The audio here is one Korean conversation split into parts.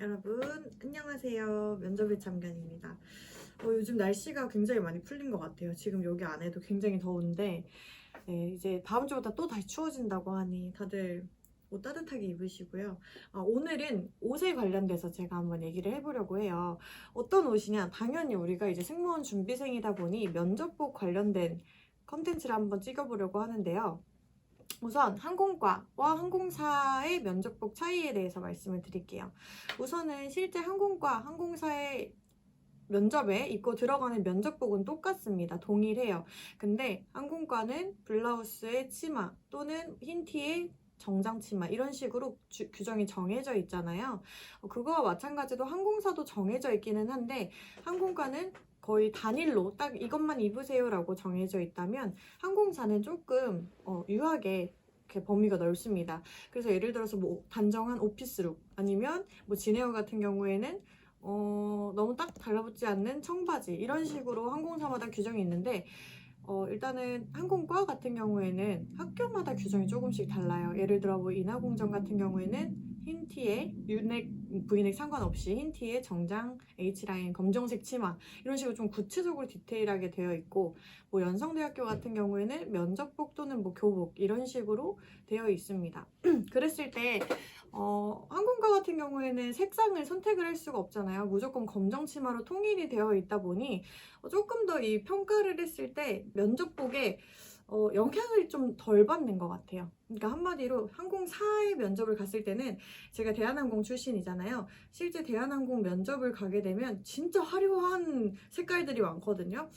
여러분 안녕하세요. 면접의 참견입니다. 어, 요즘 날씨가 굉장히 많이 풀린 것 같아요. 지금 여기 안에도 굉장히 더운데 네, 이제 다음 주부터 또 다시 추워진다고 하니 다들 옷 따뜻하게 입으시고요. 아, 오늘은 옷에 관련돼서 제가 한번 얘기를 해보려고 해요. 어떤 옷이냐? 당연히 우리가 이제 승무원 준비생이다 보니 면접복 관련된 컨텐츠를 한번 찍어보려고 하는데요 우선 항공과와 항공사의 면접복 차이에 대해서 말씀을 드릴게요. 우선은 실제 항공과 항공사의 면접에 입고 들어가는 면접복은 똑같습니다. 동일해요. 근데 항공과는 블라우스에 치마 또는 흰 티에 정장 치마 이런 식으로 주- 규정이 정해져 있잖아요. 어, 그거와 마찬가지로 항공사도 정해져 있기는 한데 항공과는 거의 단일로 딱 이것만 입으세요라고 정해져 있다면 항공사는 조금 어, 유하게 이렇게 범위가 넓습니다. 그래서 예를 들어서 뭐 단정한 오피스룩 아니면 뭐 지네어 같은 경우에는 어, 너무 딱 달라붙지 않는 청바지 이런 식으로 항공사마다 규정이 있는데 어, 일단은 항공과 같은 경우에는 학교마다 규정이 조금씩 달라요. 예를 들어 뭐 인하공전 같은 경우에는 흰 티에 U넥, V넥 상관없이 흰 티에 정장, H라인, 검정색 치마 이런 식으로 좀 구체적으로 디테일하게 되어 있고 뭐 연성대학교 같은 경우에는 면접복 또는 뭐 교복 이런 식으로 되어 있습니다. 그랬을 때 어, 항공과 같은 경우에는 색상을 선택을 할 수가 없잖아요. 무조건 검정 치마로 통일이 되어 있다 보니 어, 조금 더 이 평가를 했을 때 면접복에 어, 영향을 좀 덜 받는 것 같아요. 그러니까 한마디로 항공사의 면접을 갔을 때는 제가 대한항공 출신이잖아요. 실제 대한항공 면접을 가게 되면 진짜 화려한 색깔들이 많거든요.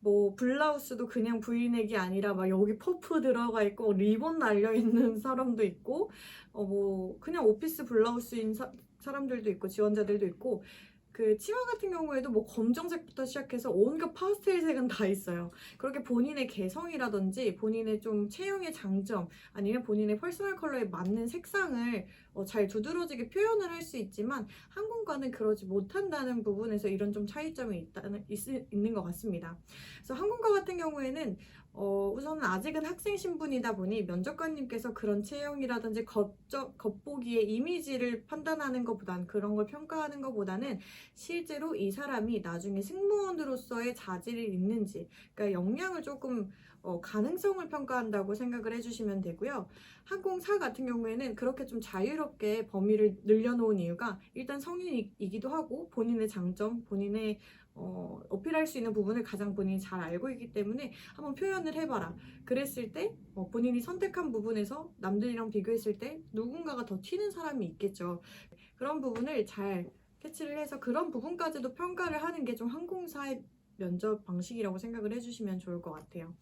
뭐 블라우스도 그냥 브이넥이 아니라 막 여기 퍼프 들어가 있고 리본 날려 있는 사람도 있고 어 뭐 그냥 오피스 블라우스인 사, 사람들도 있고 지원자들도 있고 그 치마 같은 경우에도 뭐 검정색부터 시작해서 온갖 파스텔 색은 다 있어요. 그렇게 본인의 개성이라든지 본인의 좀 체형의 장점 아니면 본인의 퍼스널 컬러에 맞는 색상을 어, 잘 두드러지게 표현을 할 수 있지만 항공과는 그러지 못한다는 부분에서 이런 좀 차이점이 있다는 있, 있는 것 같습니다. 그래서 항공과 같은 경우에는 어, 우선은 아직은 학생 신분이다 보니 면접관님께서 그런 체형이라든지 겉적, 겉보기의 이미지를 판단하는 것보단 그런 걸 평가하는 것보다는 실제로 이 사람이 나중에 승무원으로서의 자질이 있는지 그러니까 역량을 조금 어, 가능성을 평가한다고 생각을 해주시면 되고요. 항공사 같은 경우에는 그렇게 좀 자유롭게 범위를 늘려놓은 이유가 일단 성인이기도 하고 본인의 장점, 본인의 어, 어필할 수 있는 부분을 가장 본인이 잘 알고 있기 때문에 한번 표현을 해봐라. 그랬을 때 어, 본인이 선택한 부분에서 남들이랑 비교했을 때 누군가가 더 튀는 사람이 있겠죠. 그런 부분을 잘 캐치를 해서 그런 부분까지도 평가를 하는 게 좀 항공사의 면접 방식이라고 생각을 해주시면 좋을 것 같아요.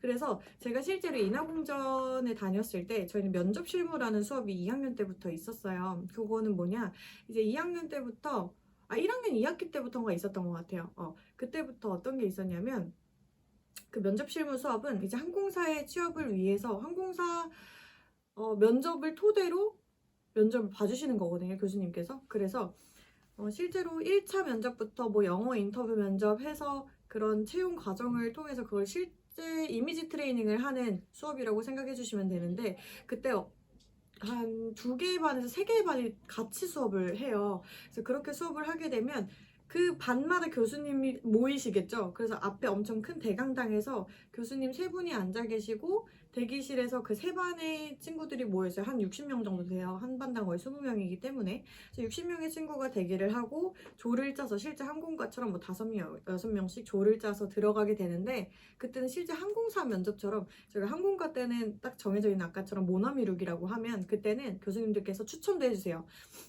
그래서 제가 실제로 인하공전에 다녔을 때 저희는 면접 실무라는 수업이 2학년 때부터 있었어요. 그거는 뭐냐? 이제 2학년 때부터 아 1학년 2학기 때부터가 있었던 것 같아요. 어, 그때부터 어떤 게 있었냐면 그 면접 실무 수업은 이제 항공사의 취업을 위해서 항공사 어, 면접을 토대로 면접을 봐주시는 거거든요, 교수님께서. 그래서 어, 실제로 1차 면접부터 뭐 영어 인터뷰 면접 해서 그런 채용 과정을 통해서 그걸 실제 이미지 트레이닝을 하는 수업이라고 생각해 주시면 되는데 그때 어, 한 두 개의 반에서 세 개의 반이 같이 수업을 해요. 그래서 그렇게 수업을 하게 되면 그 반마다 교수님이 모이시겠죠. 그래서 앞에 엄청 큰 대강당에서 교수님 세 분이 앉아 계시고 대기실에서 그 세 반의 친구들이 모여있어요. 한 60명 정도 돼요. 한 반당 거의 20명이기 때문에. 그래서 60명의 친구가 대기를 하고 조를 짜서 실제 항공과처럼 뭐 5명, 6명씩 조를 짜서 들어가게 되는데 그때는 실제 항공사 면접처럼 저희가 항공과 때는 딱 정해져 있는 아까처럼 모나미룩이라고 하면 그때는 교수님들께서 추천도 해주세요.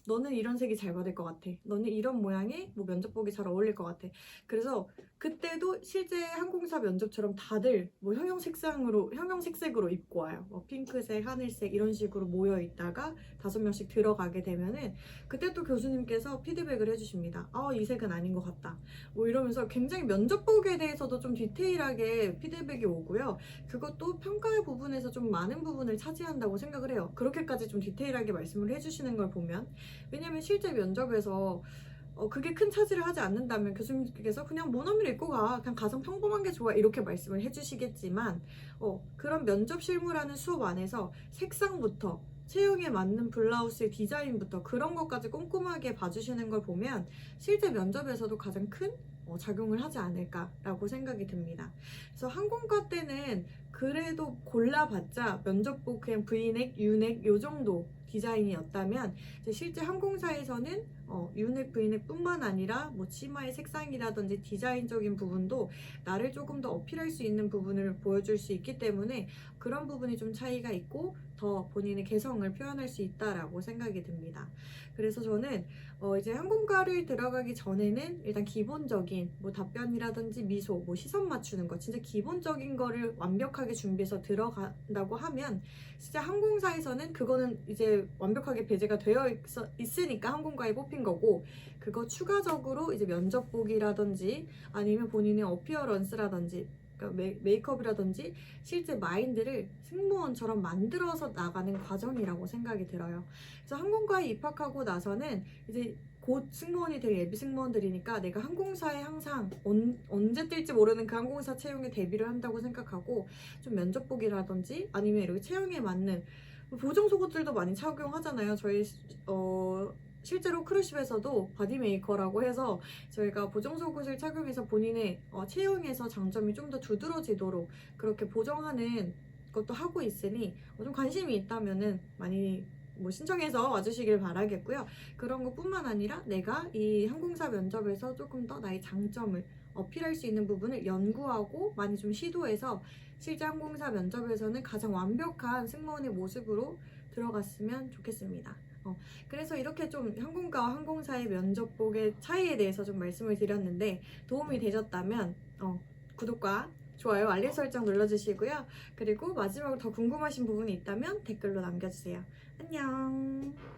너는 이런 색이 잘 받을 것 같아. 너는 이런 모양의 뭐 면접 복이 잘 어울릴 것 같아. 그래서 그때도 실제 항공사 면접처럼 다들 뭐 형형 색상으로 형형 색색으로 입고 와요. 뭐 핑크색, 하늘색 이런 식으로 모여 있다가 다섯 명씩 들어가게 되면은 그때 또 교수님께서 피드백을 해주십니다. 아, 이 색은 아닌 것 같다. 뭐 이러면서 굉장히 면접복에 대해서도 좀 디테일하게 피드백이 오고요. 그것도 평가의 부분에서 좀 많은 부분을 차지한다고 생각을 해요. 그렇게까지 좀 디테일하게 말씀을 해주시는 걸 보면 왜냐면 실제 면접에서 어, 그게 큰 차지를 하지 않는다면 교수님께서 그냥 모노미를 입고 가. 그냥 가성 평범한 게 좋아. 이렇게 말씀을 해주시겠지만, 어, 그런 면접 실무라는 수업 안에서 색상부터 체형에 맞는 블라우스의 디자인부터 그런 것까지 꼼꼼하게 봐주시는 걸 보면 실제 면접에서도 가장 큰 어, 작용을 하지 않을까라고 생각이 듭니다. 그래서 항공과 때는 그래도 골라봤자 면접복 그냥 V넥, U넥 요 정도 디자인이었다면 실제 항공사에서는 어, U넥, V넥뿐만 아니라 뭐 치마의 색상이라든지 디자인적인 부분도 나를 조금 더 어필할 수 있는 부분을 보여줄 수 있기 때문에 그런 부분이 좀 차이가 있고 더 본인의 개성을 표현할 수 있다라고 생각이 듭니다. 그래서 저는 어, 이제 항공과를 들어가기 전에는 일단 기본적인 뭐 답변이라든지 미소, 뭐 시선 맞추는 거 진짜 기본적인 거를 완벽하게 준비해서 들어간다고 하면 진짜 항공사에서는 그거는 이제 완벽하게 배제가 되어 있어, 있으니까 항공과에 뽑힌 거고 그거 추가적으로 이제 면접복이라든지 아니면 본인의 어피어런스라든지 그러니까 메, 메이크업이라든지 실제 마인드를 승무원처럼 만들어서 나가는 과정이라고 생각이 들어요. 그래서 항공과에 입학하고 나서는 이제 곧 승무원이 될 예비 승무원들이니까 내가 항공사에 항상 언, 언제 뛸지 모르는 그 항공사 채용에 대비를 한다고 생각하고 좀 면접복이라든지 아니면 이렇게 채용에 맞는 보정 속옷들도 많이 착용하잖아요. 저희 어 실제로 크루십에서도 바디 메이커라고 해서 저희가 보정 속옷을 착용해서 본인의 어, 체형에서 장점이 좀 더 두드러지도록 그렇게 보정하는 것도 하고 있으니 어, 좀 관심이 있다면은 많이 뭐 신청해서 와주시길 바라겠고요. 그런 것뿐만 아니라 내가 이 항공사 면접에서 조금 더 나의 장점을 어필할 수 있는 부분을 연구하고 많이 좀 시도해서 실제 항공사 면접에서는 가장 완벽한 승무원의 모습으로 들어갔으면 좋겠습니다. 어, 그래서 이렇게 좀 항공과와 항공사의 면접복의 차이에 대해서 좀 말씀을 드렸는데 도움이 되셨다면 어, 구독과 좋아요, 알림 설정 눌러주시고요. 그리고 마지막으로 더 궁금하신 부분이 있다면 댓글로 남겨주세요. 안녕.